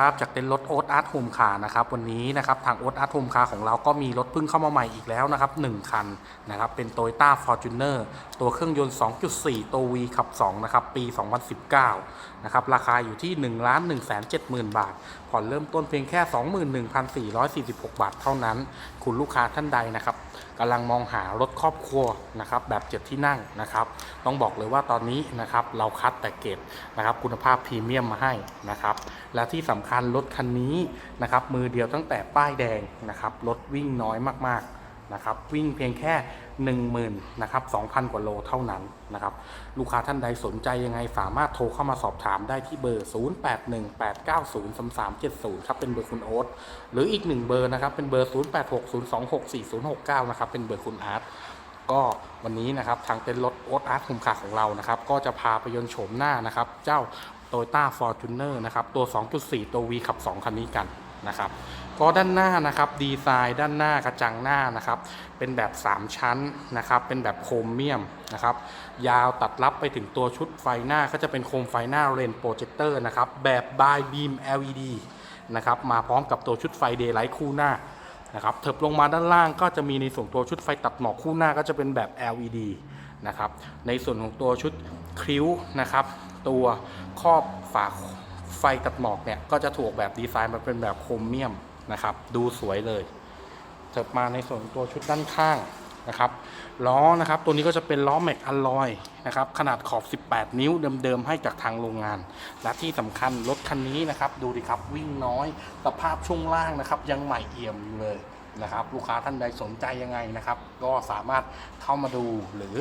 ครับจากเต็นท์รถโอ๊ตอาร์ตโฮมคาร์นะครับวันนี้นะครับทางโอ๊ตอาร์ตโฮมคาร์ของเราก็มีรถเพิ่งเข้ามาใหม่อีกแล้วนะครับ1คันนะครับเป็น Toyota Fortuner ตัวเครื่องยนต์ 2.4 ตัว V ขับ2นะครับปี 2019นะครับราคาอยู่ที่ 1 1 7 0 0 0 0 บาท ผ่อนเริ่มต้นเพียงแค่ 21,446 บาทเท่านั้น คุณลูกค้าท่านใดนะครับ กำลังมองหารถครอบครัวนะครับแบบเจ็ดที่นั่งนะครับ ต้องบอกเลยว่าตอนนี้นะครับเราคัดแต่เกรดนะครับคุณภาพพรีเมียมมาให้นะครับ และที่สำคัญรถคันนี้นะครับมือเดียวตั้งแต่ป้ายแดงนะครับรถวิ่งน้อยมากๆ นะครับวิ่งเพียงแค่ 10,000นะครับ2,000 กว่าโลเท่านั้นนะครับลูกค้าท่านใดสนใจยังไงสามารถโทรเข้ามาสอบถามได้ที่เบอร์ 0818903370 ครับเป็นเบอร์คุณโอ๊ตหรืออีกหนึ่งเบอร์นะครับเป็นเบอร์ 0860264069 นะครับเป็นเบอร์คุณอาร์ตก็วันนี้นะครับทางเต็นท์รถโอ๊ตอาร์ตคุมขาของเรานะครับก็จะพาไปยนต์โฉมหน้านะครับเจ้า Toyota Fortuner นะครับตัว 2.4 ตัว V ขับ 2 คันนี้กันนะครับ ก็ด้านหน้านะครับ ดีไซน์ด้านหน้ากระจังหน้านะครับ เป็นแบบ 3 ชั้นนะครับ เป็นแบบโครเมียมนะครับ ยาวตัดรับไปถึงตัวชุดไฟหน้าก็จะเป็นโคมไฟหน้าเลนโปรเจคเตอร์นะครับ แบบ by beam LED นะครับ มาพร้อมกับตัวชุดไฟ daylight คู่หน้านะครับเถิบลงมาด้านล่างก็จะมีในส่วนตัวชุดไฟตัดหมอกคู่หน้าก็จะเป็นแบบ LED นะครับ ในส่วนของตัวชุดคิ้วนะครับ ตัวครอบฝาไฟตัดหมอกเนี่ยก็จะถูกแบบดีไซน์มาเป็นแบบโครเมียม นะครับ ดูสวยเลยเถิบมาในส่วนตัวชุดด้านข้างนะครับล้อนะครับตัวนี้ก็จะเป็นล้อแม็กอลลอยนะครับขนาดขอบ 18 นิ้วเดิมๆให้จากทางโรงงาน และที่สำคัญรถคันนี้นะครับดูดิครับวิ่งน้อยสภาพช่วงล่างนะครับยังใหม่เอี่ยมอยู่เลยนะครับลูกค้าท่านใดสนใจยังไงนะครับ ก็สามารถเข้ามาดูหรือ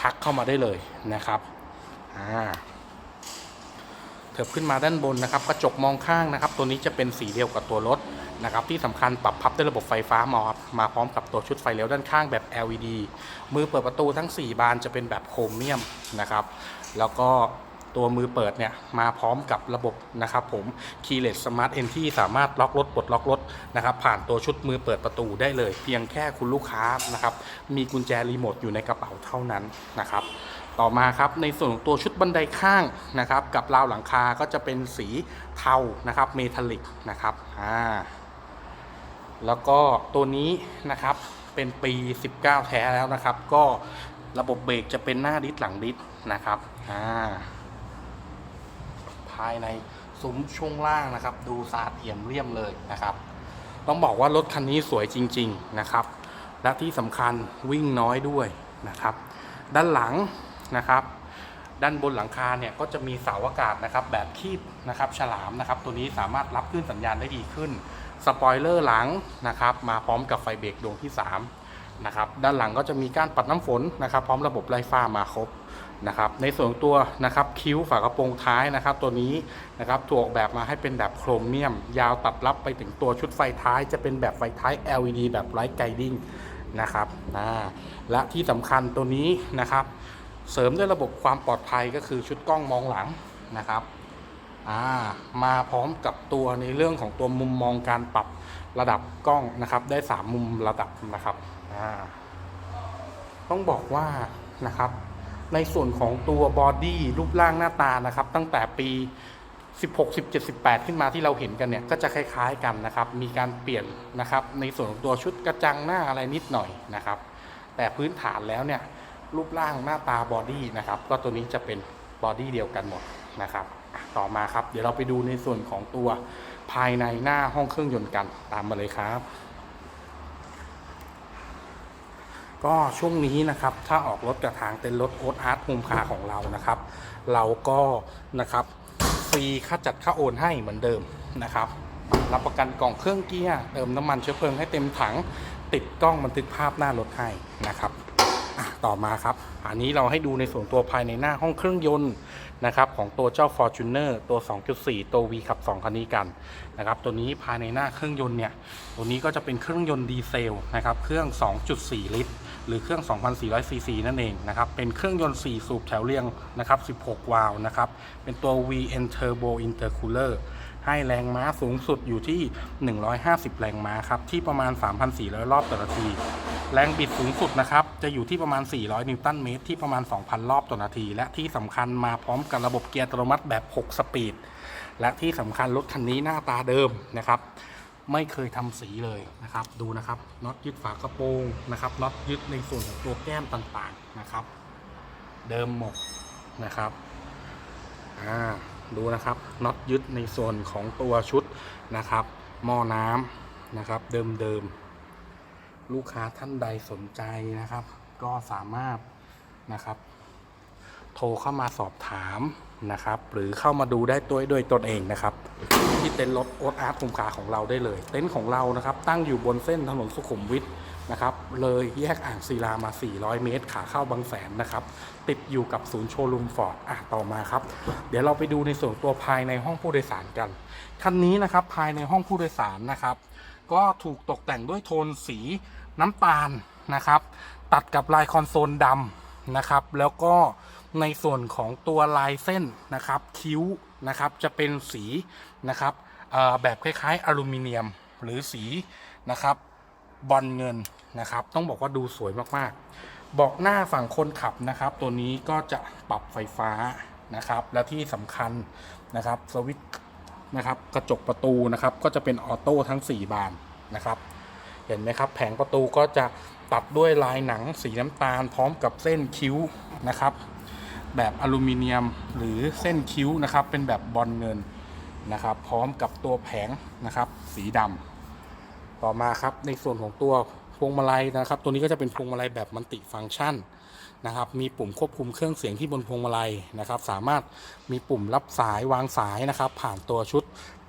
ทักเข้ามาได้เลยนะครับอ่า เถิบขึ้นมาด้านบนนะครับกระจกมองข้างนะครับ ตัวนี้จะเป็นสีเดียวกับตัวรถนะครับที่สำคัญปรับพับด้วยระบบไฟฟ้ามามาพร้อมกับตัวชุดไฟเลี้ยวด้านข้างแบบ LED มือเปิดประตูทั้ง 4 บานจะเป็นแบบโครเมียมนะครับ แล้วก็ตัวมือเปิดเนี่ยมาพร้อมกับระบบนะครับผม Keyless Smart Entry สามารถล็อกรถปลดล็อกรถนะครับ ผ่านตัวชุดมือเปิดประตูได้เลย เพียงแค่คุณลูกค้านะครับ มีกุญแจรีโมทอยู่ในกระเป๋าเท่านั้นนะครับ ต่อมาครับในส่วนของตัวชุดบันไดข้างนะครับกับราวหลังคาก็จะเป็นสีเทานะครับเมทัลลิกนะครับอ่าแล้วก็ตัวนี้นะครับเป็นปี 19 แท้แล้วนะครับ ก็ระบบเบรกจะเป็นหน้าดิสหลังดิสนะครับอ่าภายในซุ้มช่วงล่างนะครับ ดูสะอาดเอี่ยมเลี่ยมเลยนะครับ ต้องบอกว่ารถคันนี้สวยจริง ๆนะครับ และที่สำคัญวิ่งน้อยด้วยนะครับ ด้านหลัง นะครับด้านบนหลังคาเนี่ยก็จะมีเสาอากาศนะครับแบบคีบนะครับฉลามนะครับตัวนี้สามารถรับคลื่นสัญญาณได้ดีขึ้นสปอยเลอร์หลังนะครับมาพร้อมกับไฟเบรกดวงที่3นะครับด้านหลังก็จะมีการปัดน้ำฝนนะครับพร้อมระบบไล่ฟ้ามาครบนะครับในส่วนของตัวนะครับคิ้วฝากระโปรงท้ายนะครับ ตัวนี้นะครับถูกออกแบบมาให้เป็นแบบโครเมียม ยาวตัดรับไปถึงตัวชุดไฟท้าย จะเป็นแบบไฟท้าย LED แบบไร้ไกดิ้งนะครับและที่สำคัญตัวนี้นะครับ เสริมด้วยระบบความปลอดภัยก็คือชุดกล้องมองหลังนะครับามาพร้อมกับตัวในเรื่องของตัวมุมมองการปรับระดับกล้องนะครับ ได้ 3 มุมระดับนะครับต้องบอกว่านะครับ ในส่วนของตัวบอดี้รูปร่างหน้าตานะครับ ตั้งแต่ปี 16 17 18 ขึ้นมาที่เราเห็นกันเนี่ย ก็จะคล้ายๆกันนะครับ มีการเปลี่ยนนะครับ ในส่วนของตัวชุดกระจังหน้าอะไรนิดหน่อยนะครับ แต่พื้นฐานแล้วเนี่ย รูปร่างหน้าตาบอดี้นะครับ ก็ตัวนี้จะเป็นบอดี้เดียวกันหมดนะครับ ต่อมาครับ เดี๋ยวเราไปดูในส่วนของตัวภายในหน้าห้องเครื่องยนต์กันตามมาเลยครับ ก็ช่วงนี้นะครับ ถ้าออกรถกับทางเต็นรถโอ๊ตอาร์ตโฮมคาร์ของเรานะครับ เราก็นะครับฟรีค่าจัดค่าโอนให้เหมือนเดิมนะครับ รับประกันกล่องเครื่องเกียร์เติมน้ำมันเชื้อเพลิงให้เต็มถังติดกล้องบันทึกภาพหน้ารถให้นะครับ ต่อมาครับ อันนี้เราให้ดูในส่วนตัวภายในหน้าห้องเครื่องยนต์นะครับของตัวเจ้า Fortuner ตัว 2.4 ตัว V ขับ 2 คันนี้กันนะครับตัวนี้ภายในหน้าเครื่องยนต์เนี่ยตัวนี้ก็จะเป็นเครื่องยนต์ดีเซลนะครับเครื่อง 2.4 ลิตร หรือเครื่อง2,400ซีซีนั่นเองนะครับเป็นเครื่องยนต์ 4 สูบแถวเรียงนะครับ16 วาล์วนะครับเป็นตัว VN Turbo Intercooler ให้แรงม้าสูงสุดอยู่ที่ 150 แรงม้าครับที่ประมาณ 3,400 รอบต่อนาที แรงบิดสูงสุดนะครับ จะอยู่ที่ประมาณ 400 นิวตันเมตรที่ประมาณ 2,000 รอบต่อนาที และที่สำคัญมาพร้อมกับระบบเกียร์อัตโนมัติแบบ 6 สปีด และที่สำคัญรถคันนี้หน้าตาเดิมนะครับไม่เคยทำสีเลยนะครับ ดูนะครับน็อตยึดฝากระโปรงนะครับน็อตยึดในส่วนของตัวแก้มต่างๆนะครับ เดิมหมดนะครับอ่าดูนะครับน็อตยึดในส่วนของตัวชุดนะครับหม้อน้ำนะครับ เดิมๆ ลูกค้าท่านใดสนใจนะครับ ก็สามารถนะครับ โทรเข้ามาสอบถามนะครับ หรือเข้ามาดูได้ตัวด้วยตนเองนะครับ ที่เต็นท์รถโอ๊ตอาร์ตคุมขาของเราได้เลย เต็นท์ของเรานะครับ ตั้งอยู่บนเส้นถนนสุขุมวิทนะครับ เลยแยกอ่างศิลามา 400 เมตร ขาเข้าบางแสนนะครับ ติดอยู่กับศูนย์โชว์รูมฟอร์ดอะต่อมาครับ เดี๋ยวเราไปดูในส่วนตัวภายในห้องผู้โดยสารกัน คันนี้นะครับภายในห้องผู้โดยสารนะครับ ก็ถูกตกแต่งด้วยโทนสี น้ำตาลนะครับ ตัดกับลายคอนโซลดำนะครับ แล้วก็ในส่วนของตัวลายเส้นนะครับคิ้วนะครับจะเป็นสีนะครับแบบคล้ายๆอลูมิเนียมหรือสีนะครับบอลเงินนะครับ ต้องบอกว่าดูสวยมากๆเบาะหน้าฝั่งคนขับนะครับ ตัวนี้ก็จะปรับไฟฟ้านะครับ และที่สำคัญนะครับสวิตช์นะครับกระจกประตูนะครับก็จะเป็นออโต้ทั้ง 4 บานนะครับ เห็นไหมครับ แผงประตูก็จะตัดด้วยลายหนังสีน้ำตาล พร้อมกับเส้นคิ้วนะครับ แบบอลูมิเนียมหรือเส้นคิ้วนะครับ เป็นแบบบอลเงินนะครับ พร้อมกับตัวแผงนะครับ สีดำต่อมาครับในส่วนของตัวพวงมาลัยนะครับ ตัวนี้ก็จะเป็นพวงมาลัยแบบมัลติฟังก์ชันนะครับ มีปุ่มควบคุมเครื่องเสียงที่บนพวงมาลัยนะครับ สามารถมีปุ่มรับสายวางสายนะครับ ผ่านตัวชุด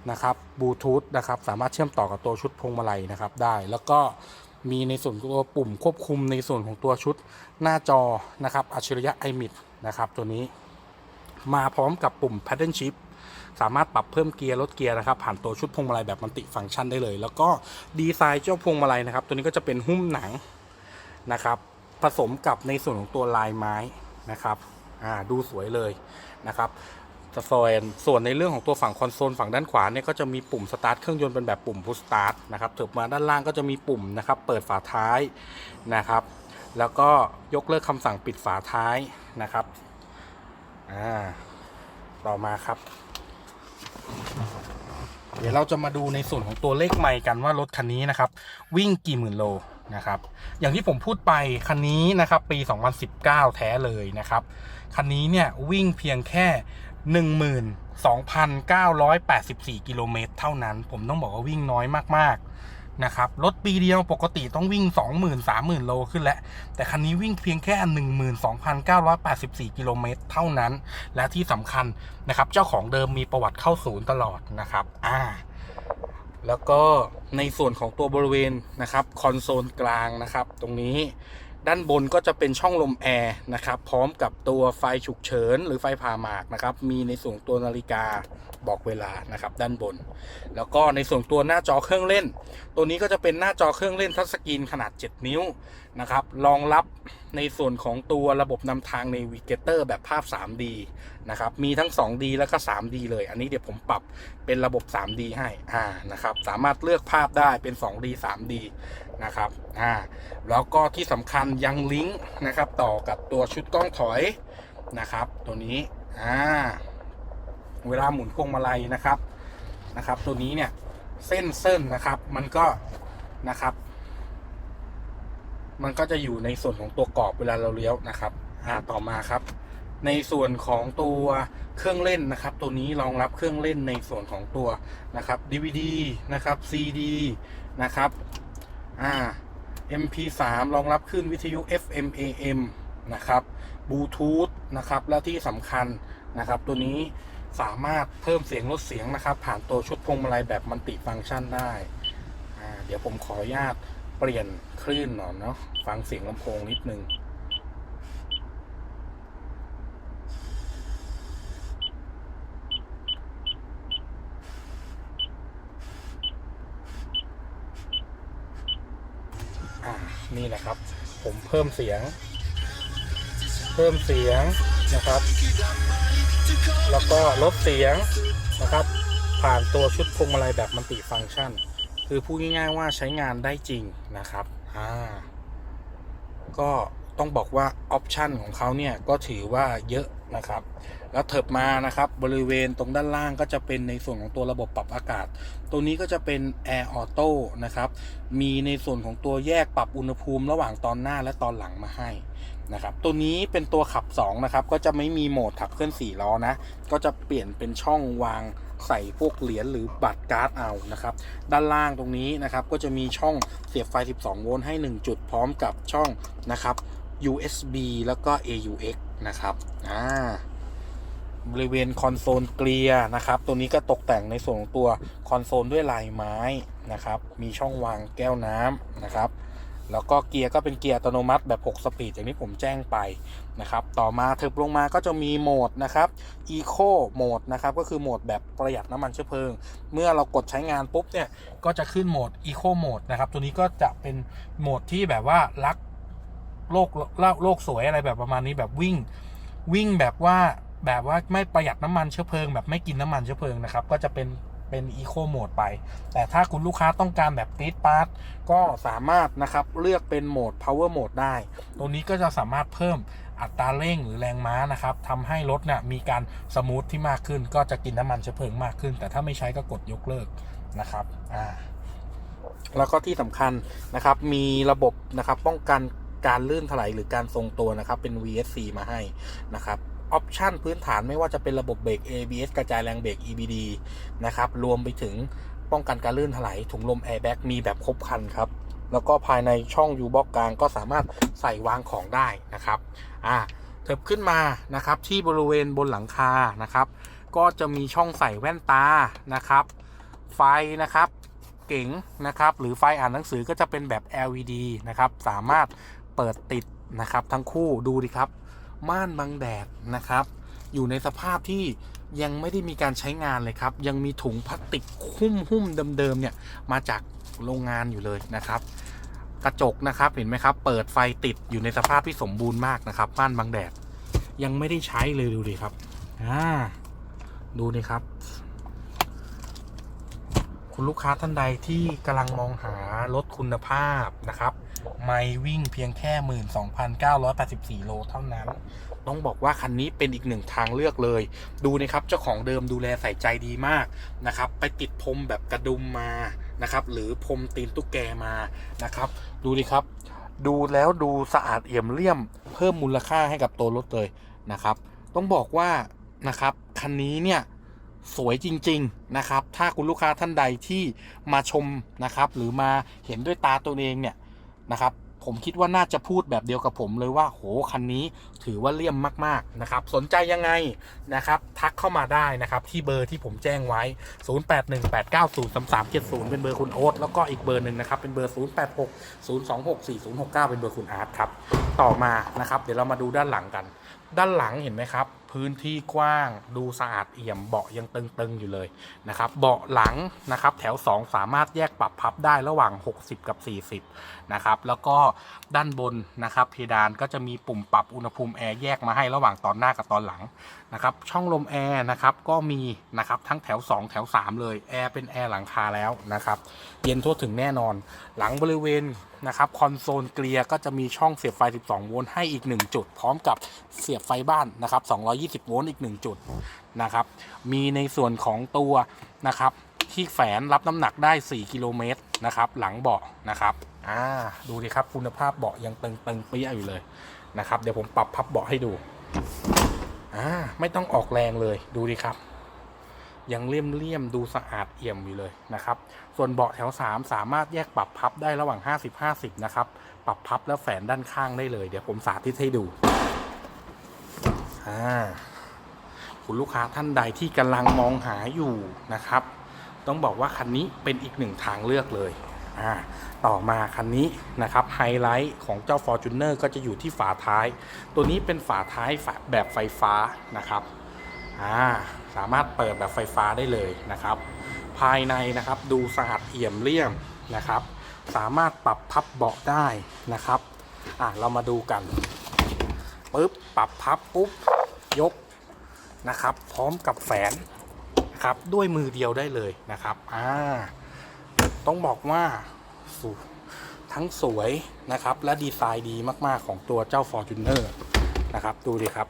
นะครับบลูทูธนะครับสามารถเชื่อมต่อกับตัวชุดพวงมาลัยนะครับได้ แล้วก็มีในส่วนตัวปุ่มควบคุมในส่วนของตัวชุดหน้าจอนะครับอัจฉริยะ iMid นะครับตัวนี้มาพร้อมกับปุ่ม Paddle Shift สามารถปรับเพิ่มเกียร์ลดเกียร์นะครับผ่านตัวชุดพวงมาลัยแบบมัลติฟังก์ชันได้เลย แล้วก็ดีไซน์เจ้าพวงมาลัยนะครับ ตัวนี้ก็จะเป็นหุ้มหนังนะครับ ผสมกับในส่วนของตัวลายไม้นะครับอ่าดูสวยเลยนะครับ ส่วนส่วนในเรื่องของตัวฝั่งคอนโซลฝั่งด้านขวาเนี่ยก็จะมีปุ่มสตาร์ทเครื่องยนต์เป็นแบบปุ่มพุชสตาร์ทนะครับถึงมาด้านล่างก็จะมีปุ่มนะครับเปิดฝาท้ายนะครับ แล้วก็ยกเลิกคำสั่งปิดฝาท้ายนะครับอ่าต่อมาครับ เดี๋ยวเราจะมาดูในส่วนของตัวเลขไมล์กันว่ารถคันนี้นะครับ วิ่งกี่หมื่นโลนะครับอย่างที่ผมพูดไปคันนี้นะครับปี 2019 แท้เลยนะครับ คันนี้เนี่ยวิ่งเพียงแค่ 12,984 กิโลเมตรเท่านั้น ผมต้องบอกว่าวิ่งน้อยมากๆนะครับรถปีเดียวปกติต้องวิ่ง 20,000 30,000 โลขึ้นแล้ว แต่คันนี้วิ่งเพียงแค่ 12,984 กิโลเมตรเท่านั้น และที่สำคัญนะครับ เจ้าของเดิมมีประวัติเข้าศูนย์ตลอดนะครับอ่าแล้วก็ในส่วนของตัวบริเวณนะครับคอนโซลกลางนะครับ ตรงนี้ ด้านบนก็จะเป็นช่องลมแอร์นะครับ พร้อมกับตัวไฟฉุกเฉินหรือไฟผ่าหมากนะครับ มีในส่วนตัวนาฬิกา บอกเวลานะครับด้านบน แล้วก็ในส่วนตัวหน้าจอเครื่องเล่น ตัวนี้ก็จะเป็นหน้าจอเครื่องเล่นทัชสกรีนขนาด 7 นิ้วนะครับรองรับในส่วนของตัวระบบนำทางในวิกเตอร์แบบภาพ 3D นะครับมีทั้ง 2D แล้วก็ 3D เลย อันนี้เดี๋ยวผมปรับเป็นระบบ 3D ให้อ่านะครับสามารถเลือกภาพได้เป็น 2D 3D นะครับอ่าแล้วก็ที่สำคัญยังลิงก์นะครับต่อกับตัวชุดกล้องถอยนะครับ ตัวนี้อ่า เวลาหมุนพวงมาลัยนะครับนะครับ ตัวนี้เนี่ยเส้นเส้นนะครับ มันก็นะครับ มันก็จะอยู่ในส่วนของตัวกรอบเวลาเราเลี้ยวนะครับอ่าต่อมาครับ ในส่วนของตัวเครื่องเล่นนะครับ ตัวนี้รองรับเครื่องเล่นในส่วนของตัวนะครับ DVD นะครับ CD นะครับอ่า MP3 รองรับคลื่นวิทยุ FM AM นะครับบลูทูธนะครับ และที่สำคัญนะครับ ตัวนี้ สามารถเพิ่มเสียงลดเสียงนะครับ ผ่านตัวชุดพวงมาลัยแบบมัลติฟังก์ชันได้ เดี๋ยวผมขออนุญาตเปลี่ยนคลื่นหน่อยเนาะฟังเสียงลำโพงนิดนึงนี่แหละครับ ผมเพิ่มเสียง เพิ่มเสียง นะครับ แล้วก็ลดเสียงนะครับ ผ่านตัวชุดพวงมาลัยแบบมัลติฟังก์ชัน คือพูดง่ายๆว่าใช้งานได้จริงนะครับอ่าก็ต้องบอกว่าออปชันของเขาเนี่ยก็ถือว่าเยอะนะครับ แล้วเถิบมานะครับบริเวณตรงด้านล่างก็จะเป็นในส่วนของตัวระบบปรับอากาศ ตัวนี้ก็จะเป็น Air Auto นะครับ มีในส่วนของตัวแยกปรับอุณหภูมิระหว่างตอนหน้าและตอนหลังมาให้นะครับ ตัวนี้เป็นตัวขับ 2 นะครับ ก็จะไม่มีโหมดขับเคลื่อน4ล้อนะ ก็จะเปลี่ยนเป็นช่องวางใส่พวกเหรียญหรือบัตรการ์ดเอานะครับ ด้านล่างตรงนี้นะครับ ก็จะมีช่องเสียบไฟ 12 โวลต์ให้ 1 จุดพร้อมกับช่องนะครับ USB แล้วก็ AUX นะครับ อ่า บริเวณคอนโซลเกลียร์นะครับ ตัวนี้ก็ตกแต่งในส่วนของตัวคอนโซลด้วยลายไม้นะครับ มีช่องวางแก้วน้ำนะครับ แล้วก็เกียร์ก็เป็นเกียร์อัตโนมัติแบบ 6 สปีดอย่างที่ผมแจ้งไปนะครับ ต่อมาเถิบลงมาก็จะมีโหมดนะครับ Eco โหมดนะครับ ก็คือโหมดแบบประหยัดน้ำมันเชื้อเพลิง เมื่อเรากดใช้งานปุ๊บเนี่ย ก็จะขึ้นโหมด Eco โหมดนะครับ ตัวนี้ก็จะเป็นโหมดที่แบบว่ารักโลกโลกโลกสวยอะไรแบบประมาณนี้แบบวิ่ง วิ่งแบบว่า แบบว่าไม่ประหยัดน้ำมันเชื้อเพลิงแบบไม่กินน้ำมันเชื้อเพลิงนะครับ ก็จะเป็นเป็นอีโคโหมดไป แต่ถ้าคุณลูกค้าต้องการแบบติดปาร์ตก็สามารถนะครับเลือกเป็นโหมด power mode ได้ตัวนี้ก็จะสามารถเพิ่มอัตราเร่งหรือแรงม้านะครับทำให้รถเนี่ยมีการสมูทที่มากขึ้น ก็จะกินน้ำมันเชื้อเพลิงมากขึ้น แต่ถ้าไม่ใช้ก็กดยกเลิกนะครับอ่าแล้วก็ที่สำคัญนะครับ มีระบบนะครับป้องกันการลื่นถลายหรือการทรงตัวนะครับ เป็น VSC มาให้นะครับ ออปชันพื้นฐานไม่ว่าจะเป็นระบบเบรก ABS กระจายแรงเบรก EBD นะครับ รวมไปถึงป้องกันการลื่นถลายถุงลม Airbag มีแบบครบคันครับ แล้วก็ภายในช่อง U box กลางก็สามารถใส่วางของได้นะครับ อ่าเถิบขึ้นมานะครับที่บริเวณบนหลังคานะครับ ก็จะมีช่องใส่แว่นตานะครับ ไฟนะครับเก๋งนะครับ หรือไฟอ่านหนังสือก็จะเป็นแบบ LED นะครับ สามารถเปิดติดนะครับ ทั้งคู่ดูดิครับ ม่านบังแดดนะครับ อยู่ในสภาพที่ยังไม่ได้มีการใช้งานเลยครับ ยังมีถุงพลาสติกหุ้มหุ้มเดิมๆเนี่ยมาจากโรงงานอยู่เลยนะครับ กระจกนะครับเห็นไหมครับ เปิดไฟติดอยู่ในสภาพที่สมบูรณ์มากนะครับม่านบังแดดยังไม่ได้ใช้เลยดูดิครับอ่าดูนี่ครับ คุณลูกค้าท่านใดที่กำลังมองหารถคุณภาพนะครับ ไม่วิ่งเพียงแค่ 12,984 โลเท่านั้น ต้องบอกว่าคันนี้เป็นอีกหนึ่งทางเลือกเลย ดูนะครับเจ้าของเดิมดูแลใส่ใจดีมากนะครับ ไปติดพรมแบบกระดุมมานะครับ หรือพรมตีนตุ๊กแกมานะครับ ดูดิครับ ดูแล้วดูสะอาดเอี่ยมเลี่ยม เพิ่มมูลค่าให้กับตัวรถเลยนะครับ ต้องบอกว่านะครับคันนี้เนี่ยสวยจริง ๆ นะครับ ถ้าคุณลูกค้าท่านใดที่มาชมนะครับ หรือมาเห็นด้วยตาตัวเองเนี่ย นะครับ ผมคิดว่าน่าจะพูดแบบเดียวกับผมเลยว่า โห คันนี้ถือว่าเลี่ยมมาก ๆ นะครับ สนใจยังไงนะครับ ทักเข้ามาได้นะครับ ที่เบอร์ที่ผมแจ้งไว้ 0818903370 เป็นเบอร์คุณโอ๊ตแล้วก็อีกเบอร์หนึ่งนะครับ เป็นเบอร์ 0860264069 เป็นเบอร์คุณอาร์ตครับ ต่อมานะครับ เดี๋ยวเรามาดูด้านหลังกัน ด้านหลังเห็นไหมครับ พื้นที่กว้าง ดูสะอาดเอี่ยมเบาะยังตึงๆอยู่เลยนะครับเบาะหลังนะครับแถว 2 สามารถแยกปรับพับได้ระหว่าง 60 กับ 40นะครับแล้วก็ด้านบนนะครับเพดานก็จะมีปุ่มปรับอุณหภูมิแอร์แยกมาให้ระหว่างตอนหน้ากับตอนหลัง นะครับช่องลมแอร์นะครับก็มีนะครับทั้งแถว 2 แถว 3 เลยแอร์เป็นแอร์หลังคาแล้วนะครับเย็นทั่วถึงแน่นอน หลังบริเวณนะครับคอนโซลเกลียก็จะมีช่องเสียบไฟ 12 โวลต์ให้อีก 1 จุด พร้อมกับเสียบไฟบ้านนะครับ220 โวลต์อีก 1 จุดนะครับมีในส่วนของตัวนะครับที่แฝนรับน้ำหนักได้ 4 กิโลเมตรนะครับหลังเบาะนะครับอ่าดูดิครับคุณภาพเบาะยังตึงๆเปี้ยอยู่เลยนะครับเดี๋ยวผมปรับพับเบาะให้ดู อ่าไม่ต้องออกแรงเลยดูดิครับ ยังเลี่ยมๆดูสะอาดเอี่ยมอยู่เลยนะครับ ส่วนเบาะแถว 3 สามารถแยกปรับพับได้ระหว่าง 50-50 นะครับ ปรับพับแล้วแฝนด้านข้างได้เลย เดี๋ยวผมสาธิตให้ดูอ่าคุณลูกค้าท่านใดที่กำลังมองหาอยู่นะครับ ต้องบอกว่าคันนี้เป็นอีกหนึ่งทางเลือกเลย ต่อมาคันนี้นะครับไฮไลท์ของเจ้า Fortuner ก็จะอยู่ที่ฝาท้าย ตัวนี้เป็นฝาท้ายแบบไฟฟ้านะครับาสามารถเปิดแบบไฟฟ้าได้เลยนะครับ ภายในนะครับดูสะอาดเอี่ยมเลี่ยมนะครับ สามารถปรับพับเบาะได้นะครับอะเรามาดูกันปุ๊บปรับพับปุ๊บยกนะครับ พร้อมกับแฝนนะครับด้วยมือเดียวได้เลยนะครับอ่า ต้องบอกว่าสวยทั้งสวยนะครับ และดีไซน์ดีมาก ๆ ของตัวเจ้า Fortuner นะครับ ดูดิครับ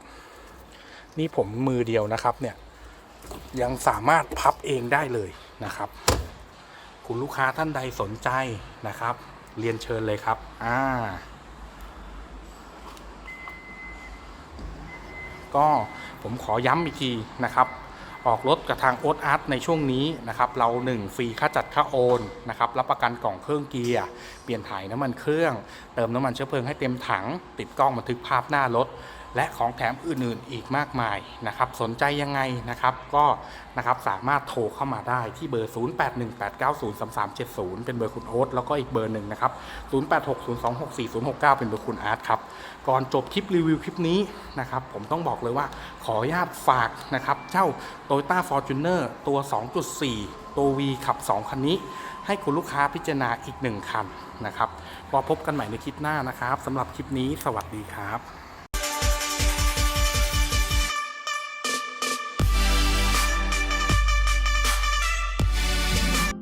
นี่ผมมือเดียวนะครับเนี่ย ยังสามารถพับเองได้เลยนะครับ คุณลูกค้าท่านใดสนใจนะครับ เรียนเชิญเลยครับ อ่า ก็ผมขอย้ำอีกทีนะครับ ออกรถกับทางโอ๊ตอาร์ตในช่วงนี้นะครับเรา 1 ฟรีค่าจัดค่าโอนนะครับรับประกันกล่องเครื่องเกียร์ เปลี่ยนถ่ายน้ำมันเครื่อง เติมน้ำมันเชื้อเพลิงให้เต็มถัง ติดกล้องบันทึกภาพหน้ารถ และของแถมอื่นๆอีกมากมายนะครับ สนใจยังไงนะครับก็นะครับสามารถโทรเข้ามาได้ที่เบอร์ 0818903370 เป็นเบอร์คุณโอ๊ตแล้วก็อีกเบอร์หนึ่งนะครับ 0860264069 เป็นเบอร์คุณอาร์ตครับ ก่อนจบคลิปรีวิวคลิปนี้นะครับผมต้องบอกเลยว่าขออนุญาตฝากนะครับเจ้า Toyota Fortuner ตัว 2.4 ตัว V ขับ 2 คันนี้ ให้คุณลูกค้าพิจารณาอีก 1 คันนะครับพอพบกันใหม่ในคลิปหน้านะครับสำหรับคลิปนี้สวัสดีครับ